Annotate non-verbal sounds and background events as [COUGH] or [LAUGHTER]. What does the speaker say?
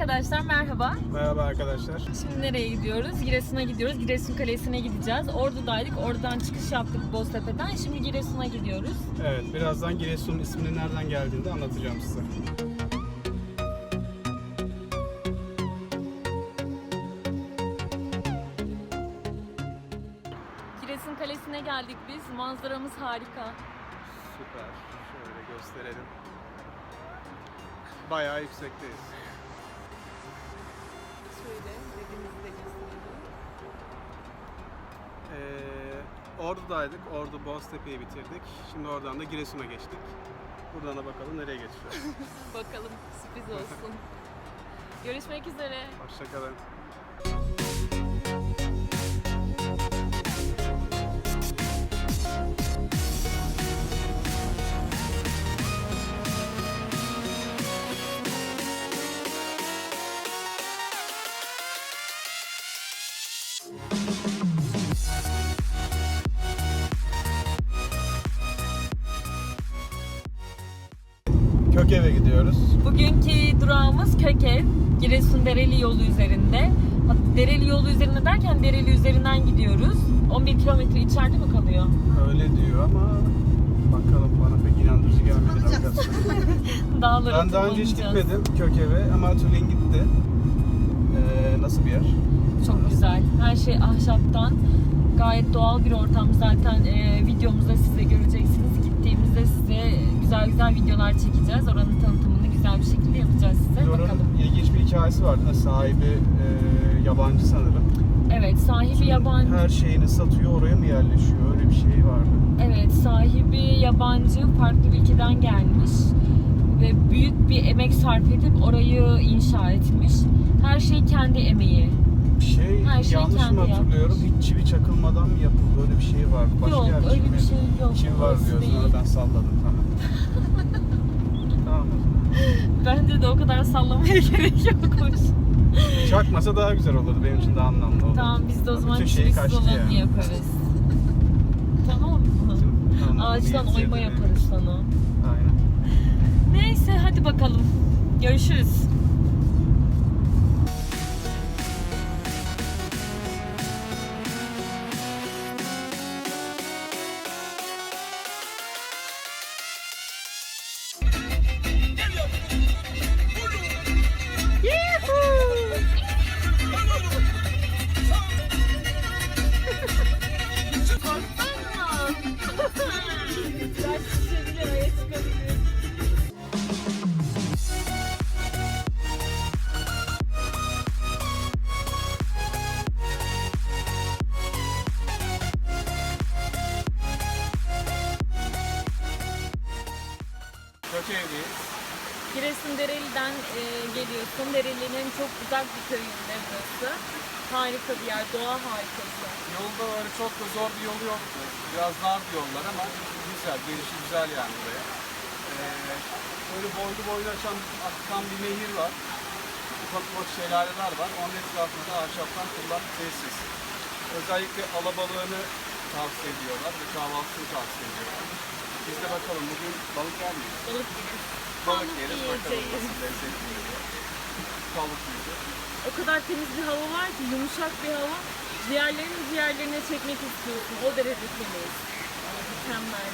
Arkadaşlar merhaba. Merhaba arkadaşlar. Şimdi nereye gidiyoruz? Giresun'a gidiyoruz. Giresun Kalesi'ne gideceğiz. Ordu'daydık. Oradan çıkış yaptık Boztepe'den. Şimdi Giresun'a gidiyoruz. Evet, birazdan Giresun isminin nereden geldiğini de anlatacağım size. Giresun Kalesi'ne geldik biz. Manzaramız harika. Süper. Şöyle gösterelim. Bayağı yüksekteyiz. Şöyle dediğimizi de gösterelim. Ee, Ordu'daydık. Ordu Boztepe'yi bitirdik. Şimdi oradan da Giresun'a geçtik. Buradan da bakalım nereye geçeceğiz. [LAUGHS] Bakalım sürpriz olsun. [LAUGHS] Görüşmek üzere. Hoşçakalın. Kökev'e gidiyoruz. Bugünkü durağımız Kökev. Giresun Dereli yolu üzerinde. Dereli yolu üzerinde derken Dereli üzerinden gidiyoruz. 11 kilometre içeride mi kalıyor? Öyle diyor ama bakalım bana pek inandırıcı gelmedi navigasyon. [LAUGHS] Dağları Ben daha önce hiç tırmanacağız. gitmedim Kökev'e ama Tülin gitti. Ee, nasıl bir yer? Çok güzel. Her şey ahşaptan. Gayet doğal bir ortam. Zaten e, videomuzda size güzel videolar çekeceğiz. Oranın tanıtımını güzel bir şekilde yapacağız size. Oranın Bakalım. ilginç bir hikayesi vardı da sahibi e, yabancı sanırım. Evet sahibi yabancı. Her şeyini satıyor oraya mı yerleşiyor öyle bir şey vardı. Evet sahibi yabancı farklı bir ülkeden gelmiş ve büyük bir emek sarf edip orayı inşa etmiş. Her şey kendi emeği. Şey, Her şey yanlış mı hatırlıyorum yapmış. hiç çivi çakılmadan mı yapıldı öyle bir şey vardı. Başka Yok, öyle bir şey yok. Çivi var Orası diyor değil. sonra ben salladım tamam. tamam o zaman. Bence de o kadar sallamaya [LAUGHS] gerek yokmuş. Çakmasa daha güzel olurdu benim için daha anlamlı olurdu. Tamam biz de o Bütün zaman şeyi kaçtı olanı yani. yaparız. tamam mı? Anladım, Ağaçtan oyma yaparız sana. Aynen. Neyse hadi bakalım. Görüşürüz. Kökev'deyiz. Giresun Dereli'den e, geliyorsun. Dereli'nin çok uzak bir köyünde burası. Harika bir yer, doğa harikası. Yolda öyle çok da zor bir yolu yoktu. Biraz dar bir yollar ama güzel, gelişi güzel yani buraya. Ee, böyle boylu boylu açan, akan bir nehir var. Ufak ufak şelaleler var. Onun etrafında ahşaptan kurulan tesis. Özellikle alabalığını tavsiye ediyorlar ve kahvaltısını tavsiye ediyorlar. Biz de bakalım bugün balık yer miyiz? Balık gibi. Balık yeriz bakalım nasıl lezzetli geliyor. Tavuk yiyeceğiz. O kadar temiz bir hava var ki, yumuşak bir hava. Ciğerlerini ciğerlerine çekmek istiyorsun. O derece temiz. Mükemmel.